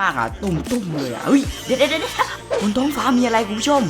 มากอะตุ่มตุ่มเลยอะเฮ้ยเดี๋ยวเด็ดเด็ดบนท้องฟ้ามีอะไรคุณผู้ชม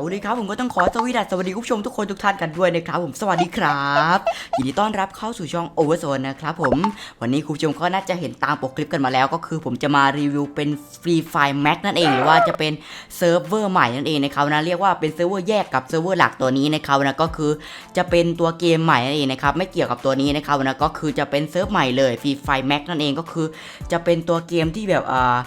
เอาเลยครับผมก็ต้องขอสวีดัสสวัสดีคุณผู้ชมทุกคนทุกท่านกันด้วยนะครับผมสวัสดีครับยินดีต้อนรับเข้าสู่ช่อง Overzone นนะครับผมวันนี้คุณผู้ชมก็น่าจะเห็นตามปกคลิปกันมาแล้ว ก็คือผมจะมารีวิวเป็น Free Fire Max นั่นเองหรือว่าจะเป็นเซิร์ฟเวอร์ใหม่นั่นเองนะครับนะเรียกว่าเป็นเซิร์ฟเวอร์แยกกับเซิร์ฟเวอร์หลักตัวนี้นะครับนะก็คือจะเป็นตัวเกมใหม่นั่นเองนะครับไม่เกี่ยวกับตัวนี้นะครับนะก็คือจะเป็นเซิร์ฟใหม่เลย Free Fire Max นั่นเองก็คือ จะเป็นตัวเกมที่แบบอ่า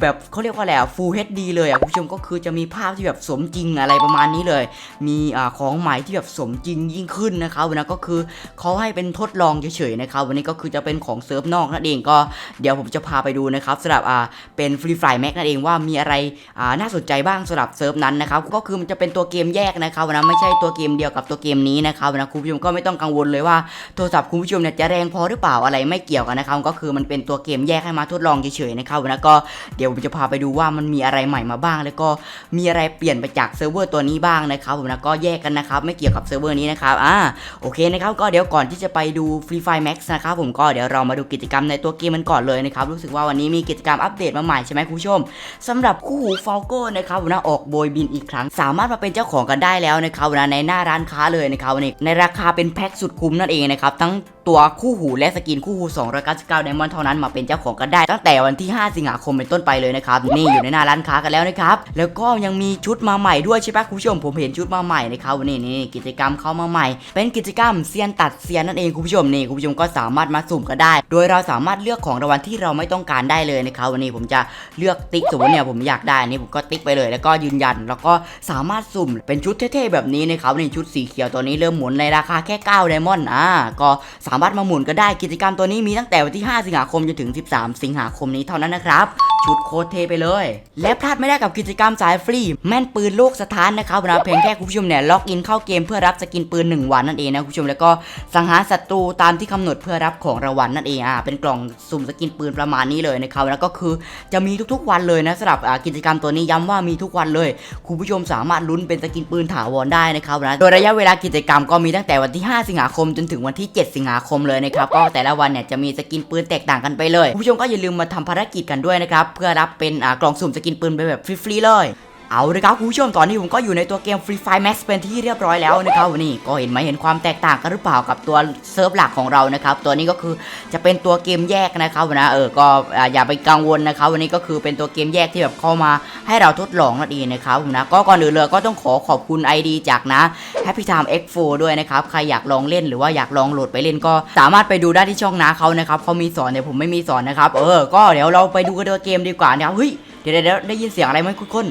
แบบเขาเรียกว่าอะไรอะ Full HD เลยอะคุณผู้ชมก็คือจะมีภาพที่แบบสมจริงอะไรประมาณนี้เลย มีอ่าของใหม่ที่แบบสมจริงยิ่งขึ้นนะครับวันนี้ก็คือเขาให้เป็นทดลองเฉยๆนะครับวันนี้ก็คือจะเป็นของเซิร์ฟนอกนั่นเองก็เดี๋ยวผมจะพาไปดูนะครับสำหรับอ่าเป็นฟรีไฟแม็กนั่นเองว่ามีอะไรอ่าน่าสนใจบ้างสำหรับเซิร์ฟนั้นนะครับก็คือมันจะเป็นตัวเกมแยกนะครับวันนี้ไม่ใช่ตัวเกมเดียวกับตัวเกมนี้นะครับวันนี้คุณผู้ชมก็ไม่ต้องกังวลเลยว่าโทรศัพท์คุณผู้ชมเนี่ยจะแรงพอหรือเปล่าอะไรไม่เกี่ยวกันนะครับก็คือมันเป็นตัวเกมแยกให้มาทดลองเฉยๆนะครับวันนี้ก็เดี๋ยวผมจะพาไปดูว่ามันมีอะไรใหม่มาบ้าง แล้วก็มีอะไรเปลี่ยนไปจากเซิร์ฟเวอร์ตัวนี้บ้างนะครับผมนะก็แยกกันนะครับไม่เกี่ยวกับเซิร์ฟเวอร์นี้นะครับอ่าโอเคนะครับก็เดี๋ยวก่อนที่จะไปดู Free Fire Max นะครับผมก็เดี๋ยวเรามาดูกิจกรรมในตัวเกมมันก่อนเลยนะครับรู้สึกว่าวันนี้มีกิจกรรมอัปเดตมาใหม่ใช่ไหมคุณผู้ชมสำหรับคู่หูฟ a ลโก้นะครับผมนะออกโบยบินอีกครั้ง สามารถมาเป็นเจ้าของกันได้แล้วนะครับนะในหน้าร้านค้าเลยนะครับวันในราคาเป็นแพ็คสุดคุ้มนั่นเองนะครับทั้งตัวคู่หูและสกินคู่หู 299 ไดมอนด์เท่านั้นมาเป็นเจ้าของกันได้ ตั้งแต่วันที่ 5 สิงหาคมเป็นต้นไปเลยนะครับ นี่อยู่ในหน้าร้านค้ากันแล้วนะครับ แล้วก็ยังมีชุดมาใหม่ด้วยใช่ปะคุณผู้ชมผมเห็นชุดมาใหม่นะครับวันนี้นี่กิจกรรมเข้ามาใหม่ เป็นกิจกรรมเซียนตัดเซียนนั่นเองคุณผู้ชมนี่คุณผู้ชมก็สามารถมาสุ่มกันได้ โดยเราสามารถเลือกของรางวัลที่เราไม่ต้องการได้เลยนะครับวันนี้ผมจะเลือกติ๊กสมมติเนี่ยผมอยากได้อันนี้ผมก็ติ๊กไปเลย แล้วก็ยืนยัน แล้วก็สามารถสุ่มเป็นชุดเท่ๆแบบนี้นะครับนี่ชุดสีเขียวตัวนี้เริ่มหมุนในราคาแค่9ไดมอนด์อ่าก็สามารถมาหมุนก็ได้กิจกรรมตัวนี้มีตั้งแต่วันที่ 5 สิงหาคมจนถึง 13 สิงหาคมนี้เท่านั้นนะครับชุดโคตรเทไปเลย และพลาดไม่ได้กับกิจกรรมสายฟรี แม่นปืนโลกสถานนะครับนะเพียงแค่คุณผู้ชมเนี่ยล็อกอินเข้าเกมเพื่อรับสกินปืน 1 วันนั่นเองนะคุณผู้ชมแล้วก็สังหารศัตรูตามที่กำหนดเพื่อรับของรางวัลนั่นเองอ่าเป็นกล่องสุ่มสกินปืนประมาณนี้เลยนะครับแล้วก็คือจะมีทุกๆวันเลยนะสำหรับกิจกรรมตัวนี้ย้ำว่ามีทุกวันเลย คุณผู้ชมสามารถลุ้นเป็นสกินปืนถาวรได้นะครับนะโดยระยะเวลากิจกรรมก็มีตั้งแต่วันที่ 5 สิงหาคมจนถึงวันที่ 7 สิงหาคมเลยนะครับก็แต่ละวันเนี่ยจะมีสกินปืนแตกต่างกันไปเลยคุณผู้ชมก็อย่าลืมมาทำภารกิจกันด้วยนะครับเพื่อรับเป็นอ่ากล่องสุ่มสกินปืนไปแบบฟรีๆเลย เอาเลยครับคุณผู้ชมตอนนี้ผมก็อยู่ในตัวเกม Free Fire Max เป็นที่เรียบร้อยแล้วนะครับวันนี้ก็เห็นไหมเห็นความแตกต่างกันหรือเปล่ากับตัวเซิร์ฟหลักของเรานะครับตัวนี้ก็คือจะเป็นตัวเกมแยกนะครับนะเออก็อย่าไปกังวลนะครับวันนี้ก็คือเป็นตัวเกมแยกที่แบบเข้ามาให้เราทดลองนั่นเองนะครับผมนะก็ก่อนอื่นเลยก็ต้องขอขอบคุณ ID จากนะ Happy Time X4 ด้วยนะครับใครอยากลองเล่นหรือว่าอยากลองโหลดไปเล่นก็สามารถไปดูได้ที่ช่องน้าเขานะครับเขามีสอนแต่ผมไม่มีสอนนะครับเออก็เดี๋ยวเราไปดูกันตัวเกมดีกว่านะครับเฮ้ยเดี๋ยวได้ยินเสียงอะไรไหมทุกคน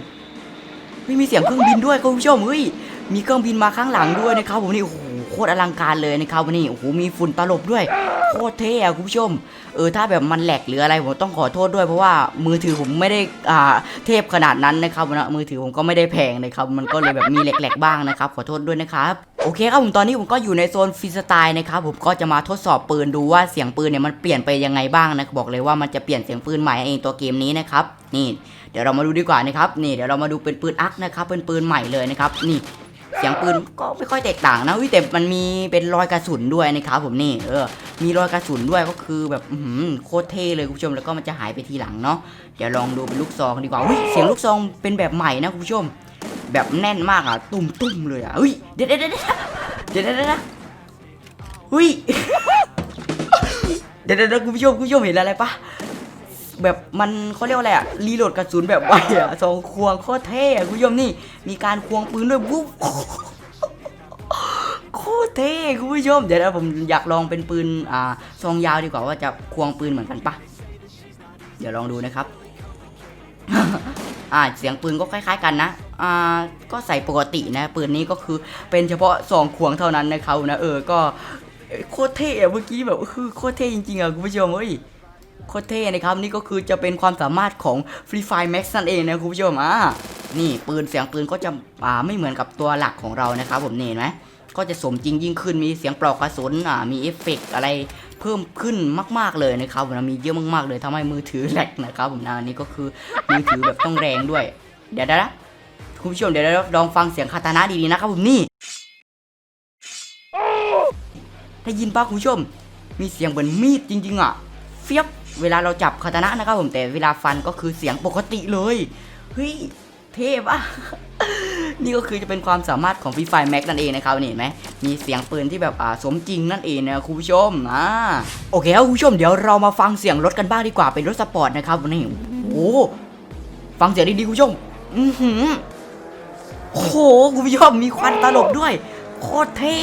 เฮ้ยมีเสียงเครื่องบินด้วยคุณผู้ชมเฮ้ยมีเครื่องบินมาข้างหลังด้วยนะครับผมนี่โอ้โหโคตรอลังการเลยนะครับวันนี้โอ้โหมีฝุ่นตลบด้วยโคตรเท่อะคุณผู้ชมเออถ้าแบบมันแหลกหรืออะไรผมต้องขอโทษด้วยเพราะว่ามือถือผมไม่ได้อ่าเทพขนาดนั้นนะครับนะมือถือผมก็ไม่ได้แพงนะครับมันก็เลยแบบมีแหลกๆบ้างนะครับขอโทษด้วยนะครับโอเคครับผมตอนนี้ผมก็อยู่ในโซนฟรีสไตล์นะครับผมก็จะมาทดสอบปืนดูว่าเสียงปืนเนี่ยมันเปลี่ยนไปยังไงบ้างนะบอกเลยว่ามันจะเปลี่ยนเสียงปืนใหม่เองตัวเกมนี้นะครับนี่ เดี๋ยวเรามาดูดีกว่านะครับนี่เดี๋ยวเรามาดูเป็นปืนอักนะครับเป็นปืนใหม่เลยนะครับนี่เสียงปืนก็ไม่ค่อยแตกต่างนะแต่มันมีเป็นรอยกระสุนด้วยนะครับผมนี่เออมีรอยกระสุนด้วยก็คือแบบโคตรเท่เลยคุณผู้ชมแล้วก็มันจะหายไปทีหลังเนาะเดี๋ยวลองดูเป็นลูกซองดีกว่าเสียงลูกซองเป็นแบบใหม่นะคุณผู้ชม แบบแน่นมากอะตุ่มตุ่มๆเลยอะอุ้ยเดี๋ยวเดี๋ยวเดี๋ยวเดี๋ยวเดี๋ยวเดี๋ยวเดี๋ยวอุ้ยเดี๋ยวเดี๋ยวเดี๋ยวคุณผู้ชมคุณผู้ชมเห็นอะไรปะ แบบมันเขาเรียกว่าอะไรอะรีโหลดกระสุนแบบไวอะสองควงโคตรเท่อะคุณผู้ชมนี่ มีการควงปืนด้วยบุ๊บโคตรเท่คุณผู้ชมเดี๋ยวนะผมอยากลองเป็นปืนอ่าซองยาวดีกว่าว่าจะควงปืนเหมือนกันปะเดี๋ยวลองดูนะครับ อ่าเสียงปืนก็คล้าย ๆ กันนะอ่าก็ใส่ปกตินะ ปืนนี้ก็คือเป็นเฉพาะซองควงเท่านั้นนะครับนะเออก็เอ้ยโคตรเท่อะเมื่อกี้แบบคือโคตรเท่จริงๆอะคุณผู้ชมเฮ้ย โคตรเท่นะครับนี่ก็คือจะเป็นความสามารถของ Free Fire Max นั่นเองนะคุณผู้ชมอ่านี่ปืนเสียงปืนก็จะอ่าไม่เหมือนกับตัวหลักของเรานะครับผมเห็นไหมก็จะสมจริงยิ่งขึ้นมีเสียงปลอกกระสุนอ่ามีเอฟเฟกต์อะไรเพิ่มขึ้นมากๆเลยนะครับผมนะมีเยอะมากๆเลยทำให้มือถือแหลกนะครับผมนะนนี้ก็คือมือถือแบบต้องแรงด้วย เดี๋ยวนะคุณผู้ชมเดี๋ยวเราลองฟังเสียงคาตานะดีๆนะครับผมนี่ได้ยินป่ะคุณผู้ชม มีเสียงเหมือนมีดจริงๆอะเฟียบ เวลาเราจับคาตานะนะครับผมแต่เวลาฟันก็คือเสียงปกติเลยเฮ้ยเท่ปะนี่ก็คือจะเป็นความสามารถของฟีไฟแม็กนั่นเองนะครับนี่เห็นไหมมีเสียงปืนที่แบบอ่าสมจริงนั่นเองนะคุณผู้ชมอ่าโอเคครับคุณผู้ชมเดี๋ยวเรามาฟังเสียงรถกันบ้างดีกว่าเป็นรถสปอร์ตนะครับนี่โอ้ฟังเสียงดีๆคุณผู้ชมอือหือโอ้โหคุณผู้ชมมีควันตลบด้วย โคตรเท่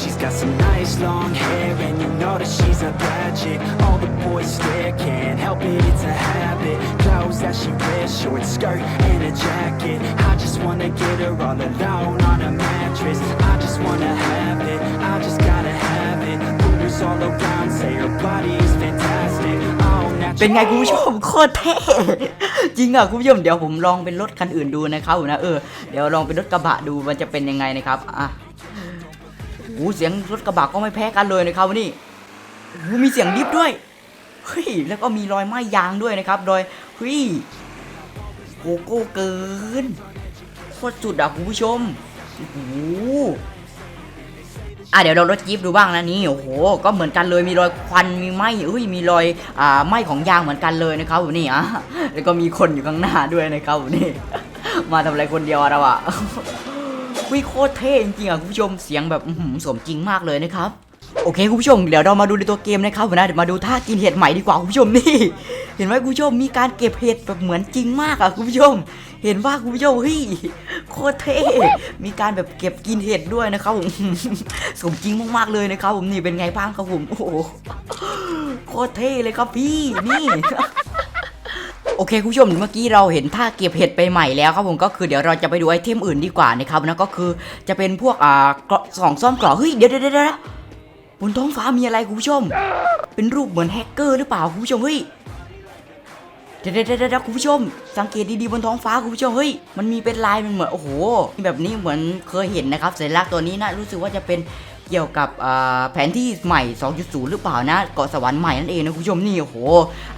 She's got some nice long hair and you know that she's a bad chick All the boys stare, can't help it, it's a habit Clothes that she wears, short skirt and a jacket I just wanna get her all alone on a mattress I just wanna have it, I just gotta have it Rumors all around say her body is fantastic เป็นไงคุณผู้ชมโคตรเท่ จริงอะคุณผู้ชมเดี๋ยวผมลองเป็นรถคันอื่นดูนะครับผมนะเออเดี๋ยวลองเป็นรถกระบะดูมันจะเป็นยังไงนะครับอะ โอ้เสียงรถกระบะก็ไม่แพ้กันเลยนะครับวันนี้โอ้มีเสียงดิฟด้วยเฮ้ยแล้วก็มีรอยไหม้ยางด้วยนะครับโดยเฮ้ยโกโก้เกินโคตรสุดอะคุณผู้ชมโอ้โหอะเดี๋ยวเรารถจี๊ปดูบ้างนะนี่โอ้โหก็เหมือนกันเลยมีรอยควันมีไหม้เอ้ยมีรอยอ่าไหม้ของยางเหมือนกันเลยนะครับนี่อะแล้วก็มีคนอยู่ข้างหน้าด้วยนะครับนี่มาทำอะไรคนเดียวอะเราอะ วิโคตรเท่จริงๆอะคุณผู้ชมเสียงแบบหือสมจริงมากเลยนะครับโอเคคุณผู้ชมเดี๋ยวเรามาดูในตัวเกมนะครับนะเดี๋ยวมาดูท่ากินเห็ดใหม่ดีกว่าคุณผู้ชมนี่ เห็นไหมคุณผู้ชมมีการเก็บเห็ดแบบเหมือนจริงมากอะคุณผู้ชม เห็นว่าคุณผู้ชมเฮ้ยโคตรเท่มีการแบบเก็บกินเห็ดด้วยนะครับผมสมจริงมากๆเลยนะครับผมนี่เป็นไงบ้างครับผมโอ้โหโคตรเท่เลยครับพี่นี่ โอเคคุณผู้ชมเมื่อกี้เราเห็นท่าเก็บเห็ดไปใหม่แล้วครับผมก็คือเดี๋ยวเราจะไปดูไอเทมอื่นดีกว่านะครับนะก็คือจะเป็นพวกอ่าเกาะสองซ่อมเกราะเฮ้ยเดี๋ยวเดี๋ยวเดี๋ยวเดี๋ยวบนท้องฟ้ามีอะไรคุณผู้ชม เป็นรูปเหมือนแฮกเกอร์หรือเปล่าคุณผู้ชมเฮ้ยเดี๋ยวเดี๋ยวเดี๋ยวเดี๋ยวคุณผู้ชม สังเกตดีๆบนท้องฟ้าคุณผู้ชมเฮ้ยมันมีเป็นลายมันเหมือนโอ้โหแบบนี้เหมือนเคยเห็นนะครับสัญลักษณ์ตัวนี้นะรู้สึกว่าจะเป็น เกี่ยวกับแผนที่ใหม่ 2.0 หรือเปล่านะเกาะสวรรค์ใหม่นั่นเองนะคุณผู้ชมนี่โอ้โห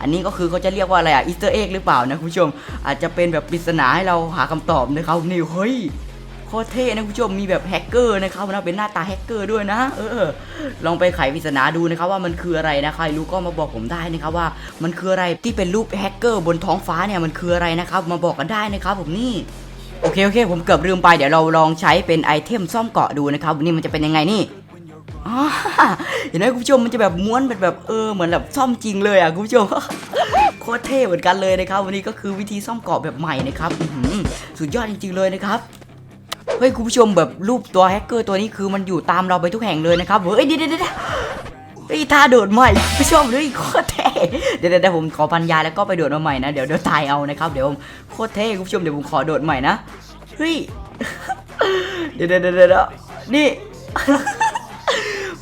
อันนี้ก็คือเขาจะเรียกว่าอะไรอะอีสเตอร์เอ็กหรือเปล่านะคุณผู้ชม อาจจะเป็นแบบปริศนาให้เราหาคำตอบนะครับนี่เฮ้ยโคตรเท่นะคุณผู้ชมมีแบบแฮกเกอร์นะครับนะเป็นหน้าตาแฮกเกอร์ด้วยนะ เออ ลองไปไขปริศนาดูนะครับว่ามันคืออะไรนะใครรู้ก็มาบอกผมได้นะครับว่ามันคืออะไรที่เป็นรูปแฮกเกอร์บนท้องฟ้าเนี่ยมันคืออะไรนะครับมาบอกกันได้นะครับผมนี่ โอเคโอเค ผมเกือบลืมไปเดี๋ยวเราลองใช้เป็นไอเทมซ่อมเกาะดูนะครับวันนี้มันจะเป็นยังไงนี่เห็นไหมคุณผู้ชมมันจะแบบม้วนเป็นแบบเออเหมือนแบบซ่อมจริงเลยอะคุณผู้ชมโคตรเท่เหมือนกันเลยนะครับ วันนี้ก็คือวิธีซ่อมเกาะแบบใหม่นะครับสุดยอดจริง ๆเลยนะครับเฮ้ยคุณผู้ชมแบบรูปตัวแฮกเกอร์ตัวนี้คือมันอยู่ตามเราไปทุกแห่งเลยนะครับเฮ้ยเดี๋ยวเดี๋ยวเดี๋ยวเฮ้ยท่าโดดใหม่คุณผู้ชมเฮ้ยโคตรเท่ เดี๋ยวเดี๋ยวผมขอพันยาแล้วก็ไปโดดมาใหม่นะเดี๋ยวเดี๋ยวตายเอานะครับเดี๋ยวผมโคตรเท่คุณผู้ชมเดี๋ยวผมขอโดดใหม่นะเฮ้ยเดี๋ยวเดี๋ยวเดี๋ยวเดี๋ยวนี่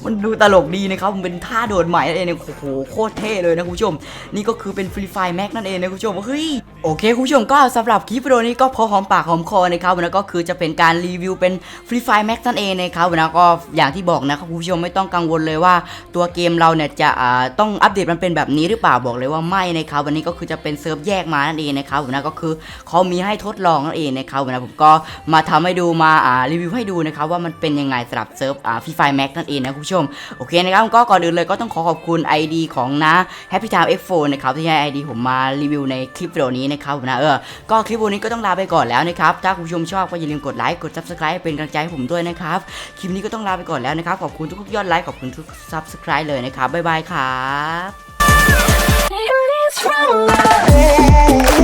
มันดูตลกดีนะครับมันเป็นท่าโดดใหม่นั่นเองโอ้โหโคตรเท่เลยนะคุณผู้ชม นี่ก็คือเป็นฟรีไฟแม็กนั่นเองนะคุณผู้ชมเฮ้ยโอเคคุณผู้ชมก็สำหรับคลิปวิดีโอนี้ก็พอหอมปากหอมคอนะครับนะก็คือจะเป็นการรีวิวเป็นฟรีไฟแม็กนั่นเองนะครับนะก็อย่างที่บอกนะครับคุณผู้ชมไม่ต้องกังวลเลยว่าตัวเกมเราเนี่ยจะอ่าต้องอัปเดตมันเป็นแบบนี้หรือเปล่าบอกเลยว่าไม่นะครับวันนี้ก็คือจะเป็นเซิร์ฟแยกมานั่นเองนะครับนะก็คือเขามีให้ทดลองนั่นเองนะครับนะผมก็มาทำให้ดูมาอ่ารีวิวให้ดูนะครับว่ามันเป็นยังไงสำหรับเซิร์ฟอ่าฟรีไฟแม็กนั่นเองนะคุณผู้ชมโอเคนะครับก็ก่อนอื่นเลยก็ต้องขอขอบคุณ ID ของนะ Happy Time X4 นะครับที่ให้ ID ผมมารีวิวในคลิปวิดีโอนี้นะครับนะเออก็คลิปวิดีโอนี้ก็ต้องลาไปก่อนแล้วนะครับถ้าคุณผู้ชมชอบก็อย่าลืมกดไลค์กด Subscribe เป็นกำลังใจให้ผมด้วยนะครับคลิปนี้ก็ต้องลาไปก่อนแล้วนะครับขอบคุณทุกยอดไลค์ขอบคุณทุก Subscribe เลยนะครับบ๊ายบายครับ Hey,